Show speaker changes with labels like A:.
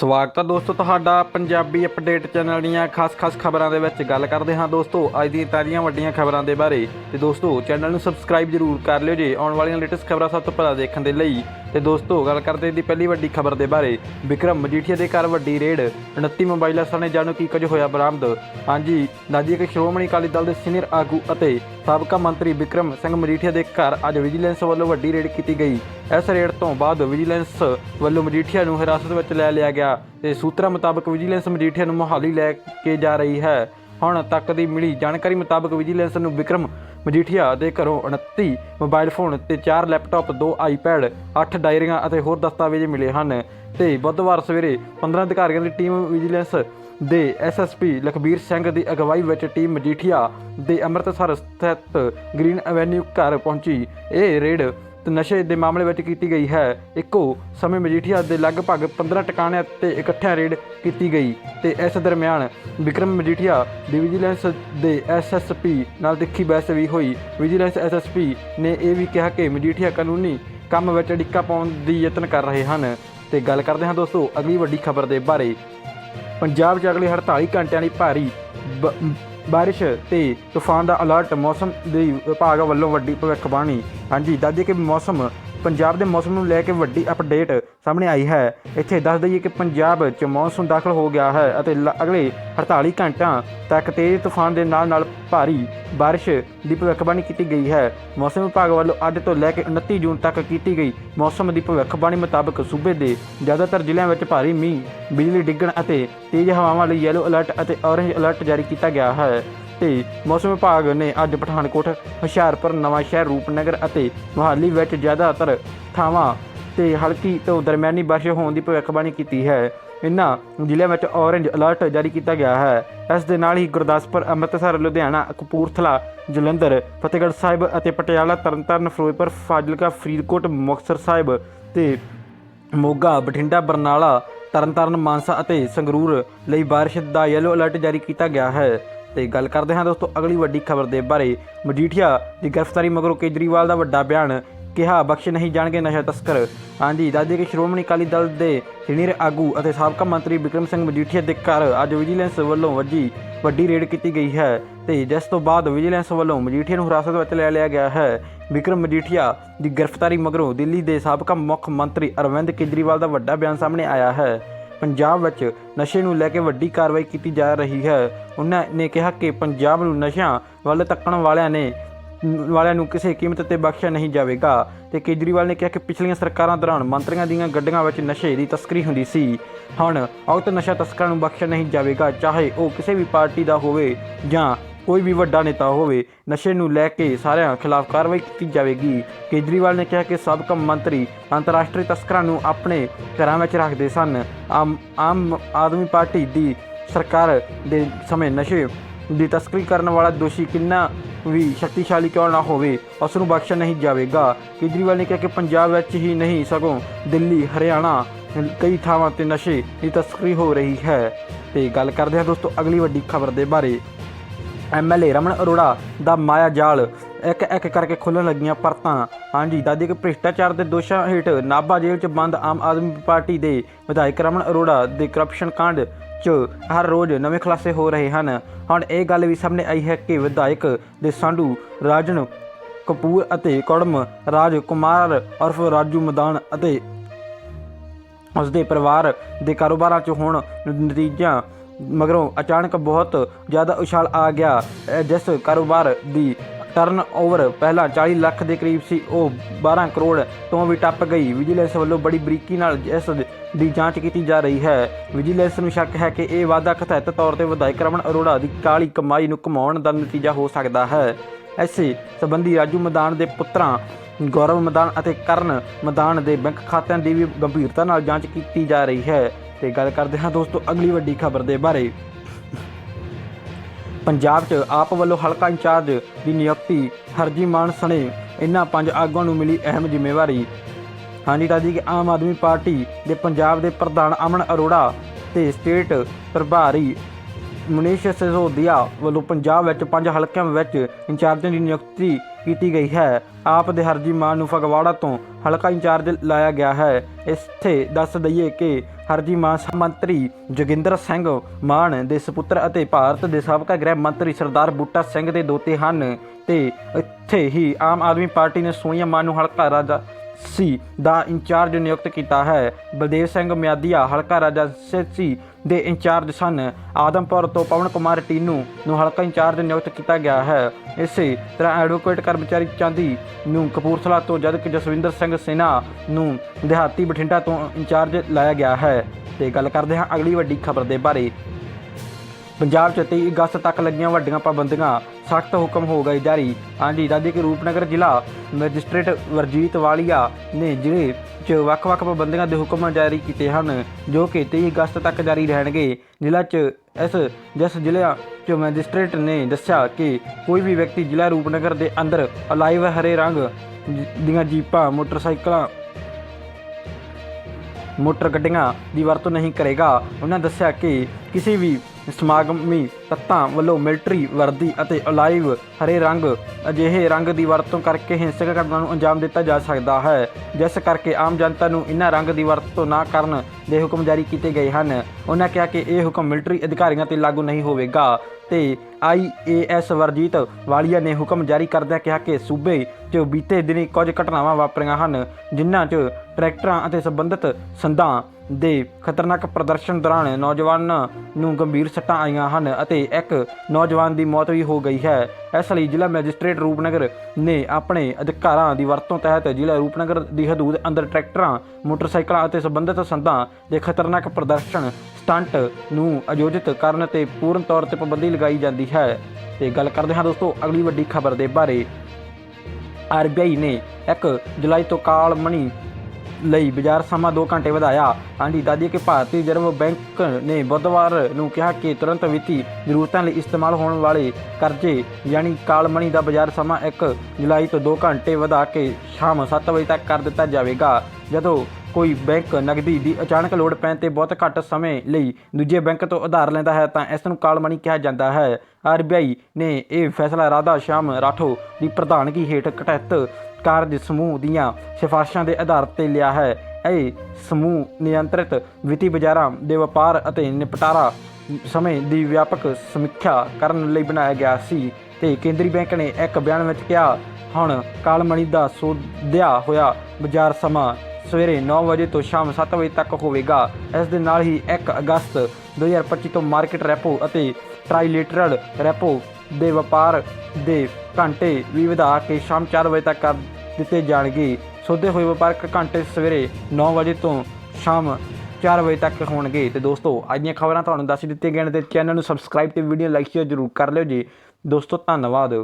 A: ਸਵਾਗਤ ਹੈ ਦੋਸਤੋ ਤੁਹਾਡਾ ਪੰਜਾਬੀ ਅਪਡੇਟ ਚੈਨਲ ਦੀਆਂ ਖਾਸ-ਖਾਸ ਖਬਰਾਂ ਦੇ ਵਿੱਚ ਗੱਲ ਕਰਦੇ ਹਾਂ ਦੋਸਤੋ, ਅੱਜ ਦੀਆਂ ਤਾਜ਼ੀਆਂ ਵੱਡੀਆਂ ਖਬਰਾਂ ਦੇ ਬਾਰੇ। ਤੇ ਦੋਸਤੋ, ਚੈਨਲ ਨੂੰ ਸਬਸਕ੍ਰਾਈਬ ਜਰੂਰ ਕਰ ਲਿਓ ਜੇ ਆਉਣ ਵਾਲੀਆਂ ਲੇਟੈਸਟ ਖਬਰਾਂ ਸਭ ਤੋਂ ਪਹਿਲਾਂ ਦੇਖਣ ਦੇ ਲਈ। ਤੇ ਦੋਸਤੋ, ਗੱਲ ਕਰਦੇ ਦੀ ਪਹਿਲੀ ਵੱਡੀ ਖਬਰ ਦੇ ਬਾਰੇ। ਵਿਕਰਮ ਮਜੀਠੀਆ ਦੇ ਘਰ ਵੱਡੀ ਰੇਡ 29 ਅਸਰ ਨੇ ਜਾਣੋ ਕੀ ਕੁਝ ਹੋਇਆ ਬਰਾਮਦ। ਹਾਂਜੀ ਦਾਦੀ ਕਿ ਸ਼੍ਰੋਮਣੀ ਅਕਾਲੀ ਦਲ ਦੇ ਸੀਨੀਅਰ ਆਗੂ ਅਤੇ ਸਾਬਕਾ ਮੰਤਰੀ ਵਿਕਰਮ ਸਿੰਘ ਮਜੀਠੀਆ ਦੇ ਘਰ ਅੱਜ ਵਿਜੀਲੈਂਸ ਵੱਲੋਂ ਵੱਡੀ ਰੇਡ ਕੀਤੀ ਗਈ। ਇਸ ਰੇਡ ਤੋਂ ਬਾਅਦ ਵਿਜੀਲੈਂਸ ਵੱਲੋਂ ਮਜੀਠੀਆ ਨੂੰ ਹਿਰਾਸਤ ਵਿੱਚ ਲੈ ਲਿਆ ਗਿਆ। ਤੇ ਸੂਤਰਾਂ ਮੁਤਾਬਕ ਵਿਜੀਲੈਂਸ ਮਜੀਠੀਆ ਨੂੰ ਮੋਹਾਲੀ ਲੈ ਕੇ ਜਾ ਰਹੀ ਹੈ। ਹੁਣ ਤੱਕ ਦੀ ਮਿਲੀ ਜਾਣਕਾਰੀ ਮੁਤਾਬਕ ਵਿਜੀਲੈਂਸ ਨੂੰ ਵਿਕਰਮ ਮਜੀਠੀਆ ਦੇ ਘਰੋਂ 29 ਮੋਬਾਈਲ ਫੋਨ ਤੇ 4 ਲੈਪਟਾਪ 2 ਆਈਪੈਡ 8 ਡਾਇਰੀਆਂ ਅਤੇ ਹੋਰ ਦਸਤਾਵੇਜ਼ ਮਿਲੇ ਹਨ ਤੇ ਬੁੱਧਵਾਰ ਸਵੇਰੇ 15 ਅਧਿਕਾਰੀਆਂ ਦੀ ਟੀਮ ਵਿਜੀਲੈਂਸ ਦੇ ਐਸਐਸਪੀ ਲਖਬੀਰ ਸਿੰਘ ਦੀ ਅਗਵਾਈ ਵਿੱਚ ਟੀਮ ਮਜੀਠੀਆ ਦੇ ਅੰਮ੍ਰਿਤਸਰ ਸਥਿਤ ਗ੍ਰੀਨ ਐਵੇਨਿਊ ਘਰ ਪਹੁੰਚੀ। ਇਹ ਰੇਡ ਤੇ ਨਸ਼ੇ ਦੇ ਮਾਮਲੇ ਵਿੱਚ ਕੀਤੀ ਗਈ ਹੈ। ਇੱਕੋ ਸਮੇਂ ਮਜੀਠੀਆ ਦੇ ਲਗਭਗ 15 ਟਿਕਾਣਿਆਂ ਤੇ ਇਕੱਠਿਆਂ ਰੇਡ ਕੀਤੀ ਗਈ ਤੇ ਇਸ ਦਰਮਿਆਨ ਵਿਕਰਮ ਮਜੀਠੀਆ ਦੀ ਵਿਜੀਲੈਂਸ ਦੇ ਐਸਐਸਪੀ ਨਾਲ ਤਿੱਖੀ ਬਹਿਸ ਵੀ ਹੋਈ। ਵਿਜੀਲੈਂਸ ਐਸਐਸਪੀ ਨੇ ਇਹ ਵੀ ਕਿਹਾ ਕਿ ਮਜੀਠੀਆ ਕਾਨੂੰਨੀ ਕੰਮ ਵਿੱਚ ਅੜਿੱਕਾ ਪਾਉਣ ਦੀ ਯਤਨ ਕਰ ਰਹੇ ਹਨ। ਤੇ ਗੱਲ ਕਰਦੇ ਹਾਂ ਦੋਸਤੋ ਅਗਲੀ ਵੱਡੀ ਖਬਰ ਦੇ ਬਾਰੇ। ਪੰਜਾਬ 'ਚ ਅਗਲੇ 48 ਘੰਟਿਆਂ ਲਈ ਭਾਰੀ ਬ- ਬਾਰਿਸ਼ ਤੇ ਤੂਫਾਨ ਦਾ ਅਲਰਟ ਮੌਸਮ ਦੇ ਵਿਭਾਗ ਵੱਲੋਂ ਵੱਡੀ ਭਵਿੱਖਬਾਣੀ। ਹਾਂਜੀ, ਦੱਸਦੇ ਕਿ ਮੌਸਮ ਪੰਜਾਬ ਦੇ ਮੌਸਮ ਨੂੰ ਲੈ ਕੇ ਵੱਡੀ ਅਪਡੇਟ ਸਾਹਮਣੇ ਆਈ ਹੈ। ਇੱਥੇ ਦੱਸ ਦਈਏ ਕਿ ਪੰਜਾਬ 'ਚ ਮੌਨਸੂਨ ਦਾਖਲ ਹੋ ਗਿਆ ਹੈ ਅਤੇ ਲ- ਅਗਲੇ 48 ਘੰਟਿਆਂ ਤੱਕ ਤੇਜ਼ ਤੂਫਾਨ ਦੇ ਨਾਲ ਨਾਲ ਭਾਰੀ ਬਾਰਿਸ਼ ਦੀ ਭਵਿੱਖਬਾਣੀ ਕੀਤੀ ਗਈ ਹੈ। ਮੌਸਮ ਵਿਭਾਗ ਵੱਲੋਂ ਅੱਜ ਤੋਂ ਲੈ ਕੇ 29 ਜੂਨ ਤੱਕ ਕੀਤੀ ਗਈ ਮੌਸਮ ਦੀ ਭਵਿੱਖਬਾਣੀ ਮੁਤਾਬਕ ਸੂਬੇ ਦੇ ਜ਼ਿਆਦਾਤਰ ਜ਼ਿਲ੍ਹਿਆਂ ਵਿੱਚ ਭਾਰੀ ਮੀਂਹ, ਬਿਜਲੀ ਡਿੱਗਣ ਅਤੇ ਤੇਜ਼ ਹਵਾਵਾਂ ਲਈ ਯੈਲੋ ਅਲਰਟ ਅਤੇ ਔਰੇਂਜ ਅਲਰਟ ਜਾਰੀ ਕੀਤਾ ਗਿਆ ਹੈ। ਤੇ ਮੌਸਮ ਵਿਭਾਗ ਨੇ ਅੱਜ ਪਠਾਨਕੋਟ, ਹੁਸ਼ਿਆਰਪੁਰ ਨਵਾਂਸ਼ਹਿਰ ਰੂਪਨਗਰ ਅਤੇ ਮੁਹਾਲੀ ਵਿੱਚ ਜ਼ਿਆਦਾਤਰ ਥਾਵਾਂ ਤੇ ਹਲਕੀ ਤੋਂ ਦਰਮਿਆਨੀ ਬਾਰਿਸ਼ ਹੋਣ ਦੀ ਭਵਿੱਖਬਾਣੀ ਕੀਤੀ ਹੈ। ਇਨ੍ਹਾਂ ਜ਼ਿਲ੍ਹਿਆਂ ਵਿੱਚ ਔਰੇਂਜ ਅਲਰਟ ਜਾਰੀ ਕੀਤਾ ਗਿਆ ਹੈ। ਇਸ ਦੇ ਨਾਲ ਹੀ ਗੁਰਦਾਸਪੁਰ, ਅੰਮ੍ਰਿਤਸਰ, ਲੁਧਿਆਣਾ, ਕਪੂਰਥਲਾ, ਜਲੰਧਰ, ਫਤਿਹਗੜ੍ਹ ਸਾਹਿਬ ਅਤੇ ਪਟਿਆਲਾ, ਤਰਨਤਾਰਨ, ਫਿਰੋਜ਼ਪੁਰ, ਫਾਜ਼ਿਲਕਾ, ਫਰੀਦਕੋਟ, ਮੁਕਤਸਰ ਸਾਹਿਬ ਤੇ ਮੋਗਾ, ਬਠਿੰਡਾ, ਬਰਨਾਲਾ, ਤਰਨਤਾਰਨ, ਮਾਨਸਾ ਅਤੇ ਸੰਗਰੂਰ ਲਈ ਬਾਰਿਸ਼ ਦਾ ਯੈਲੋ ਅਲਰਟ ਜਾਰੀ ਕੀਤਾ ਗਿਆ ਹੈ। ਤੇ ਗੱਲ ਕਰਦੇ ਹਾਂ ਦੋਸਤੋ ਅਗਲੀ ਵੱਡੀ ਖਬਰ ਦੇ ਬਾਰੇ। ਮਜੀਠੀਆ ਦੀ ਗ੍ਰਿਫਤਾਰੀ ਮਗਰੋਂ ਕੇਜਰੀਵਾਲ ਦਾ ਵੱਡਾ ਬਿਆਨ, ਕਿਹਾ ਬਖਸ਼ ਨਹੀਂ ਜਾਣਗੇ ਨਸ਼ਾ ਤਸਕਰ। ਹਾਂਜੀ ਦਾਦੀ ਕਿ ਸ਼੍ਰੋਮਣੀ ਅਕਾਲੀ ਦਲ ਦੇ ਸੀਨੀਅਰ ਆਗੂ ਅਤੇ ਸਾਬਕਾ ਮੰਤਰੀ ਵਿਕਰਮ ਸਿੰਘ ਮਜੀਠੀਆ ਦੇ ਘਰ ਅੱਜ ਵਿਜੀਲੈਂਸ ਵੱਲੋਂ ਵੱਜੀ ਵੱਡੀ ਰੇਡ ਕੀਤੀ ਗਈ ਹੈ ਤੇ ਜਿਸ ਤੋਂ ਬਾਅਦ ਵਿਜੀਲੈਂਸ ਵੱਲੋਂ ਮਜੀਠੀਆ ਨੂੰ ਹਿਰਾਸਤ ਵਿੱਚ ਲੈ ਲਿਆ ਗਿਆ ਹੈ। ਵਿਕਰਮ ਮਜੀਠੀਆ ਦੀ ਗ੍ਰਿਫਤਾਰੀ ਮਗਰੋਂ ਦਿੱਲੀ ਦੇ ਸਾਬਕਾ ਮੁੱਖ ਮੰਤਰੀ ਅਰਵਿੰਦ ਕੇਜਰੀਵਾਲ ਦਾ ਵੱਡਾ ਬਿਆਨ ਸਾਹਮਣੇ ਆਇਆ ਹੈ। ਪੰਜਾਬ ਵਿੱਚ ਨਸ਼ੇ ਨੂੰ ਲੈ ਕੇ ਵੱਡੀ ਕਾਰਵਾਈ ਕੀਤੀ ਜਾ ਰਹੀ ਹੈ। ਉਹਨਾਂ ਨੇ ਕਿਹਾ ਕਿ ਪੰਜਾਬ ਨੂੰ ਨਸ਼ਿਆਂ ਵੱਲ ਤੱਕਣ ਵਾਲਿਆਂ ਨੇ ਵਾਲਿਆਂ ਨੂੰ ਕਿਸੇ ਕੀਮਤ ਤੇ ਬਖਸ਼ਿਆ ਨਹੀਂ ਜਾਵੇਗਾ ਤੇ ਕੇਜਰੀਵਾਲ ਨੇ ਕਿਹਾ ਕਿ ਪਿਛਲੀਆਂ ਸਰਕਾਰਾਂ ਦੌਰਾਨ ਮੰਤਰੀਆਂ ਦੀਆਂ ਗੱਡੀਆਂ ਵਿੱਚ ਨਸ਼ੇ ਦੀ ਤਸਕਰੀ ਹੁੰਦੀ ਸੀ। ਹੁਣ ਔਰਤ ਨਸ਼ਾ ਤਸਕਰਾਂ ਨੂੰ ਬਖਸ਼ਿਆ ਨਹੀਂ ਜਾਵੇਗਾ, ਚਾਹੇ ਉਹ ਕਿਸੇ ਵੀ ਪਾਰਟੀ ਦਾ ਹੋਵੇ ਜਾਂ ਕੋਈ ਵੀ ਵੱਡਾ ਨੇਤਾ ਹੋਵੇ, ਨਸ਼ੇ ਨੂੰ ਲੈ ਕੇ ਸਾਰਿਆਂ ਖਿਲਾਫ ਕਾਰਵਾਈ ਕੀਤੀ ਜਾਵੇਗੀ। ਕੇਜਰੀਵਾਲ ਨੇ ਕਿਹਾ ਕਿ ਸਾਬਕਾ ਮੰਤਰੀ ਅੰਤਰਰਾਸ਼ਟਰੀ ਤਸਕਰਾਂ ਨੂੰ ਆਪਣੇ ਘਰਾਂ ਵਿੱਚ ਰੱਖਦੇ ਸਨ। ਆਮ ਆਮ ਆਦਮੀ ਪਾਰਟੀ ਦੀ ਸਰਕਾਰ ਦੇ ਸਮੇਂ ਨਸ਼ੇ ਦੀ ਤਸਕਰੀ ਕਰਨ ਵਾਲਾ ਦੋਸ਼ੀ ਕਿੰਨਾ ਵੀ ਸ਼ਕਤੀਸ਼ਾਲੀ ਕਿਉਂ ਨਾ ਹੋਵੇ, ਉਸ ਨੂੰ ਬਖਸ਼ਿਆ ਨਹੀਂ ਜਾਵੇਗਾ। ਕੇਜਰੀਵਾਲ ਨੇ ਕਿਹਾ ਕਿ ਪੰਜਾਬ ਵਿੱਚ ਹੀ ਨਹੀਂ, ਸਗੋਂ ਦਿੱਲੀ, ਹਰਿਆਣਾ ਕਈ ਥਾਵਾਂ ਤੇ ਨਸ਼ੇ ਦੀ ਤਸਕਰੀ ਹੋ ਰਹੀ ਹੈ। ਤੇ ਗੱਲ ਕਰਦੇ ਹਾਂ ਦੋਸਤੋ ਅਗਲੀ ਵੱਡੀ ਖਬਰ ਦੇ ਬਾਰੇ। ਐਮਐਲਏ ਰਮਨ ਅਰੋੜਾ ਦਾ ਮਾਇਆ ਜਾਲ। ਇੱਕ ਇੱਕ ਕਰਕੇ ਖੁੱਲਣ ਲੱਗੀਆਂ ਪਰਤਾਂ। ਹਾਂਜੀ, ਦਾਦੀ ਕਿ ਭ੍ਰਿਸ਼ਟਾਚਾਰ ਦੇ ਦੋਸ਼ਾਂ ਹੇਠ ਨਾਭਾ ਜੇਲ੍ਹ 'ਚ ਬੰਦ ਆਮ ਆਦਮੀ ਪਾਰਟੀ ਦੇ ਵਿਧਾਇਕ ਰਮਨ ਅਰੋੜਾ ਦੇ ਕਰਪਸ਼ਨ ਕਾਂਡ 'ਚ ਹਰ ਰੋਜ਼ ਨਵੇਂ ਖੁਲਾਸੇ ਹੋ ਰਹੇ ਹਨ। ਹੁਣ ਇਹ ਗੱਲ ਵੀ ਸਾਹਮਣੇ ਆਈ ਹੈ ਕਿ ਵਿਧਾਇਕ ਦੇ ਸਾਂਢੂ ਰਾਜਨ ਕਪੂਰ ਅਤੇ ਕੌੜਮ ਰਾਜ ਕੁਮਾਰ ਉਰਫ ਰਾਜੂ ਮਦਾਨ ਅਤੇ ਉਸ ਦੇ ਪਰਿਵਾਰ ਦੇ ਕਾਰੋਬਾਰਾਂ 'ਚ ਹੁਣ ਨਤੀਜਾ ਮਗਰੋਂ ਅਚਾਨਕ ਬਹੁਤ ਜ਼ਿਆਦਾ ਉਛਾਲ ਆ ਗਿਆ। ਜਿਸ ਕਾਰੋਬਾਰ ਦੀ ਟਰਨ ਓਵਰ ਪਹਿਲਾਂ 40 ਲੱਖ ਦੇ ਕਰੀਬ ਸੀ, ਉਹ 12 ਕਰੋੜ ਤੋਂ ਵੀ ਟੱਪ ਗਈ। ਵਿਜੀਲੈਂਸ ਵੱਲੋਂ ਬੜੀ ਬਰੀਕੀ ਨਾਲ ਇਸ ਦੀ ਜਾਂਚ ਕੀਤੀ ਜਾ ਰਹੀ ਹੈ। ਵਿਜੀਲੈਂਸ ਨੂੰ ਸ਼ੱਕ ਹੈ ਕਿ ਇਹ ਵਾਅਦਾ ਕਥਿਤ ਤੌਰ ਤੇ ਵਿਧਾਇਕ ਰਮਨ ਅਰੋੜਾ ਦੀ ਕਾਲੀ ਕਮਾਈ ਨੂੰ ਕਮਾਉਣ ਦਾ ਨਤੀਜਾ ਹੋ ਸਕਦਾ ਹੈ। ਐਸੇ ਸੰਬੰਧੀ ਰਾਜੂ ਮੈਦਾਨ ਦੇ ਪੁੱਤਰਾਂ, ਗੌਰਵ ਮੈਦਾਨ ਅਤੇ ਕਰਨ ਮੈਦਾਨ ਦੇ ਬੈਂਕ ਖਾਤਿਆਂ ਦੀ ਵੀ ਗੰਭੀਰਤਾ ਨਾਲ ਜਾਂਚ ਕੀਤੀ ਜਾ ਰਹੀ ਹੈ। ਤੇ ਗੱਲ ਕਰਦੇ ਹਾਂ ਦੋਸਤੋ ਅਗਲੀ ਵੱਡੀ ਖਬਰ ਦੇ ਬਾਰੇ। ਪੰਜਾਬ 'ਚ ਆਪ ਵੱਲੋਂ ਹਲਕਾ ਇੰਚਾਰਜ ਦੀ ਨਿਯੁਕਤੀ ਹਰਜੀ ਮਾਨ ਸਣੇ ਇਹਨਾਂ ਪੰਜ ਆਗੂਆਂ ਨੂੰ ਮਿਲੀ ਅਹਿਮ ਜ਼ਿੰਮੇਵਾਰੀ। ਹਾਂਜੀ ਤਾਂ ਜੀ ਕਿ ਆਮ ਆਦਮੀ ਪਾਰਟੀ ਦੇ ਪੰਜਾਬ ਦੇ ਪ੍ਰਧਾਨ ਅਮਨ ਅਰੋੜਾ ਤੇ ਸਟੇਟ ਪ੍ਰਭਾਰੀ ਮੁਨੀਸ਼ ਸਿਸੋਦੀਆ ਵੱਲੋਂ ਪੰਜਾਬ ਵਿੱਚ ਪੰਜ ਹਲਕਿਆਂ ਵਿੱਚ ਇੰਚਾਰਜਾਂ ਦੀ ਨਿਯੁਕਤੀ ਕੀਤੀ ਗਈ ਹੈ। ਆਪ ਦੇ ਹਰਜੀ ਮਾਨ ਨੂੰ ਫਗਵਾੜਾ ਤੋਂ ਹਲਕਾ ਇੰਚਾਰਜ ਲਾਇਆ ਗਿਆ ਹੈ। ਇੱਥੇ ਦੱਸ ਦਈਏ ਕਿ ਹਰਜੀ ਮਾਨ ਮੰਤਰੀ ਜੋਗਿੰਦਰ ਸਿੰਘ ਮਾਨ ਦੇ ਸੁਪੁੱਤਰ ਅਤੇ ਭਾਰਤ ਦੇ ਸਾਬਕਾ ਗ੍ਰਹਿ ਮੰਤਰੀ ਸਰਦਾਰ ਬੂਟਾ ਸਿੰਘ ਦੇ ਦੋਤੇ ਹਨ ਤੇ ਇੱਥੇ ਹੀ ਆਮ ਆਦਮੀ ਪਾਰਟੀ ਨੇ ਸੋਨੀਆ ਮਾਨ ਨੂੰ ਹਲਕਾ ਰਾਜਾ ਸੀ ਦਾ ਇੰਚਾਰਜ ਨਿਯੁਕਤ ਕੀਤਾ ਹੈ। ਬਲਦੇਵ ਸਿੰਘ ਮਿਆਦੀਆ, ਹਲਕਾ ਰਾਜਾ ਸੀ ਦੇ ਇੰਚਾਰਜ ਸਨ। ਆਦਮਪੁਰ ਤੋਂ ਪਵਨ ਕੁਮਾਰ ਟੀਨੂ ਨੂੰ ਹਲਕਾ ਇੰਚਾਰਜ ਨਿਯੁਕਤ ਕੀਤਾ ਗਿਆ ਹੈ। ਇਸੇ ਤਰ੍ਹਾਂ ਐਡਵੋਕੇਟ ਕਰਮਚਾਰੀ ਚਾਂਦੀ ਨੂੰ ਕਪੂਰਥਲਾ ਤੋਂ ਜਦਕਿ ਜਸਵਿੰਦਰ ਸਿੰਘ ਸਿਨਹਾ ਨੂੰ ਦਿਹਾਤੀ ਬਠਿੰਡਾ ਤੋਂ ਇੰਚਾਰਜ ਲਾਇਆ ਗਿਆ ਹੈ। ਤੇ ਗੱਲ ਕਰਦੇ ਹਾਂ ਅਗਲੀ ਵੱਡੀ ਖਬਰ ਦੇ ਬਾਰੇ। ਪੰਜਾਬ 'ਚ 23 ਅਗਸਤ ਤੱਕ ਲੱਗੀਆਂ ਵੱਡੀਆਂ ਪਾਬੰਦੀਆਂ। ਸਖਤ ਹੁਕਮ ਹੋ ਗਏ ਜਾਰੀ। ਹਾਂਜੀ, ਦਾਦੀ ਕਿ ਰੂਪਨਗਰ ਜ਼ਿਲ੍ਹਾ ਮੈਜਿਸਟ੍ਰੇਟ ਵਰਜੀਤ ਵਾਲੀਆ ਨੇ ਜ਼ਿਲ੍ਹੇ 'ਚ ਵੱਖ-ਵੱਖ ਪਾਬੰਦੀਆਂ ਦੇ ਹੁਕਮ ਜਾਰੀ ਕੀਤੇ ਹਨ, ਜੋ ਕਿ 23 ਅਗਸਤ ਤੱਕ ਜਾਰੀ ਰਹਿਣਗੇ। ਜ਼ਿਲ੍ਹਾ 'ਚ ਇਸ, ਜਿਸ ਜ਼ਿਲ੍ਹਾ 'ਚ ਮੈਜਿਸਟ੍ਰੇਟ ਨੇ ਦੱਸਿਆ ਕਿ ਕੋਈ ਵੀ ਵਿਅਕਤੀ ਜ਼ਿਲ੍ਹਾ ਰੂਪਨਗਰ ਦੇ ਅੰਦਰ ਅਲਾਈਵ ਹਰੇ ਰੰਗ ਦੀਆਂ ਜੀਪਾਂ, ਮੋਟਰਸਾਈਕਲਾਂ, ਮੋਟਰ ਗੱਡੀਆਂ ਦੀ ਵਰਤੋਂ ਨਹੀਂ ਕਰੇਗਾ। ਉਹਨਾਂ ਦੱਸਿਆ ਕਿ ਕਿਸੇ ਵੀ ਸਮਾਗਮੀ ਤੱਤਾਂ ਵੱਲੋਂ ਮਿਲਟਰੀ, ਵਰਦੀ ਅਤੇ ਅਲਾਈਵ ਹਰੇ ਰੰਗ ਅਜਿਹੇ ਰੰਗ ਦੀ ਵਰਤੋਂ ਕਰਕੇ ਹਿੰਸਕ ਘਟਨਾ ਨੂੰ ਅੰਜਾਮ ਦਿੱਤਾ ਜਾ ਸਕਦਾ ਹੈ। ਜਿਸ ਕਰਕੇ ਆਮ ਜਨਤਾ ਨੂੰ ਇਹਨਾਂ ਰੰਗ ਦੀ ਵਰਤੋਂ ਨਾ ਕਰਨ ਦੇ ਹੁਕਮ ਜਾਰੀ ਕੀਤੇ ਗਏ ਹਨ। ਉਹਨਾਂ ਕਿਹਾ ਕਿ ਇਹ ਹੁਕਮ ਮਿਲਟਰੀ ਅਧਿਕਾਰੀਆਂ ਤੇ ਲਾਗੂ ਨਹੀਂ ਹੋਵੇਗਾ ਤੇ ਆਈਏਐਸ ਵਰਜੀਤ ਵਾਲੀਆ ਨੇ ਹੁਕਮ ਜਾਰੀ ਕਰਦਿਆਂ ਕਿਹਾ ਕਿ ਸੂਬੇ 'ਚ ਬੀਤੇ ਦਿਨੀ ਕੁਝ ਘਟਨਾਵਾਂ ਵਾਪਰੀਆਂ ਹਨ, ਜਿਨ੍ਹਾਂ 'ਚ ਟਰੈਕਟਰਾਂ ਅਤੇ ਸੰਬੰਧਿਤ ਸੰਦਾਂ ਦੇ ਖਤਰਨਾਕ ਪ੍ਰਦਰਸ਼ਨ ਦੌਰਾਨ ਨੌਜਵਾਨਾਂ ਨੂੰ ਗੰਭੀਰ ਸੱਟਾਂ ਆਈਆਂ ਹਨ ਅਤੇ ਇੱਕ ਨੌਜਵਾਨ ਦੀ ਮੌਤ ਵੀ ਹੋ ਗਈ ਹੈ। ਇਸ ਲਈ ਜ਼ਿਲ੍ਹਾ ਮੈਜਿਸਟ੍ਰੇਟ ਰੂਪਨਗਰ ਨੇ ਆਪਣੇ ਅਧਿਕਾਰਾਂ ਦੀ ਵਰਤੋਂ ਤਹਿਤ ਜ਼ਿਲ੍ਹਾ ਰੂਪਨਗਰ ਦੀ ਹਦੂਦ ਅੰਦਰ ਟਰੈਕਟਰਾਂ, ਮੋਟਰਸਾਈਕਲਾਂ ਅਤੇ ਸੰਬੰਧਿਤ ਸੰਦਾਂ ਦੇ ਖਤਰਨਾਕ ਪ੍ਰਦਰਸ਼ਨ ਸਟੰਟ ਨੂੰ ਆਯੋਜਿਤ ਕਰਨ ਤੇ ਪੂਰਨ ਤੌਰ ਤੇ ਪਾਬੰਦੀ ਲਗਾਈ ਜਾਂਦੀ ਹੈ। ਤੇ ਗੱਲ ਕਰਦੇ ਹਾਂ ਦੋਸਤੋ, ਅਗਲੀ ਵੱਡੀ ਖਬਰ ਦੇ ਬਾਰੇ। ਆਰਬੀਆਈ ਨੇ 1 ਜੁਲਾਈ ਤੋਂ ਕਾਲ ਮਣੀ ਲਈ ਬਾਜ਼ਾਰ ਸਮਾਂ 2 ਘੰਟੇ ਵਧਾਇਆ। ਹਾਂਜੀ ਦਾਦੀ ਕਿ ਭਾਰਤੀ ਰਿਜ਼ਰਵ ਬੈਂਕ ਨੇ ਬੁੱਧਵਾਰ ਨੂੰ ਕਿਹਾ ਕਿ ਤੁਰੰਤ ਵਿੱਤੀ ਜ਼ਰੂਰਤਾਂ ਲਈ ਇਸਤੇਮਾਲ ਹੋਣ ਵਾਲੇ ਕਰਜ਼ੇ, ਯਾਨੀ ਕਾਲ ਮਨੀ ਦਾ ਬਾਜ਼ਾਰ ਸਮਾਂ 1 ਜੁਲਾਈ ਤੋਂ 2 ਘੰਟੇ ਵਧਾ ਕੇ ਸ਼ਾਮ 7 ਵਜੇ ਤੱਕ ਕਰ ਦਿੱਤਾ ਜਾਵੇਗਾ। ਜਦੋਂ ਕੋਈ ਬੈਂਕ ਨਗਦੀ ਦੀ ਅਚਾਨਕ ਲੋੜ ਪੈਣ ਤੇ ਬਹੁਤ ਘੱਟ ਸਮੇਂ ਲਈ ਦੂਜੇ ਬੈਂਕ ਤੋਂ ਉਧਾਰ ਲੈਂਦਾ ਹੈ, ਤਾਂ ਇਸ ਨੂੰ ਕਾਲ ਮਨੀ ਕਿਹਾ ਜਾਂਦਾ ਹੈ। ਆਰਬੀਆਈ ਨੇ ਇਹ ਫੈਸਲਾ ਰਾਧਾ ਸ਼ਾਮ ਰਾਠੋ ਦੀ ਪ੍ਰਧਾਨਗੀ ਹੇਠ ਘਟਤ ਕਾਰਜ ਸਮੂਹ ਦੀਆਂ ਸਿਫਾਰਸ਼ਾਂ ਦੇ ਆਧਾਰ ਤੇ ਲਿਆ ਹੈ। ਇਹ ਸਮੂਹ ਨਿਯੰਤਰਿਤ ਵਿੱਤੀ ਬਾਜ਼ਾਰਾਂ ਦੇ ਵਪਾਰ ਅਤੇ ਨਿਪਟਾਰਾ ਸਮੇਂ ਦੀ ਵਿਆਪਕ ਸਮੀਖਿਆ ਕਰਨ ਲਈ ਬਣਾਇਆ ਗਿਆ ਸੀ ਤੇ ਕੇਂਦਰੀ ਬੈਂਕ ਨੇ ਇੱਕ ਬਿਆਨ ਵਿੱਚ ਕਿਹਾ, ਹੁਣ ਕਾਲਮਣੀ ਦਾ ਸੋਧਿਆ ਹੋਇਆ ਬਾਜ਼ਾਰ ਸਮਾਂ ਸਵੇਰੇ 9 ਵਜੇ ਤੋਂ ਸ਼ਾਮ 7 ਵਜੇ ਤੱਕ ਹੋਵੇਗਾ। ਇਸ ਦੇ ਨਾਲ ਹੀ 1 ਅਗਸਤ 2025 ਤੋਂ ਮਾਰਕੀਟ ਰੈਪੋ ਅਤੇ ਟ੍ਰਾਈਲੇਟਰਲ ਰੈਪੋ ਦੇ ਵਪਾਰ ਦੇ ਘੰਟੇ ਵੀ ਵਧਾ ਕੇ ਸ਼ਾਮ 4 ਵਜੇ ਤੱਕ ਕਰ ਦਿੱਤੇ ਜਾਣਗੇ। ਸੋਧੇ ਹੋਏ ਵਪਾਰਕ ਘੰਟੇ ਸਵੇਰੇ 9 ਵਜੇ ਤੋਂ ਸ਼ਾਮ 4 ਵਜੇ ਤੱਕ ਹੋਣਗੇ। ਤੇ ਦੋਸਤੋ, ਅੱਜ ਦੀਆਂ ਖਬਰਾਂ ਤੁਹਾਨੂੰ ਦੱਸ ਦਿੱਤੀਆਂ ਗਈਆਂ ਨੇ ਤੇ ਚੈਨਲ ਨੂੰ ਸਬਸਕ੍ਰਾਈਬ ਤੇ ਵੀਡੀਓ ਲਾਈਕ ਸ਼ੇਅਰ ਜ਼ਰੂਰ ਕਰ ਲਿਓ ਜੀ। ਦੋਸਤੋ, ਧੰਨਵਾਦ।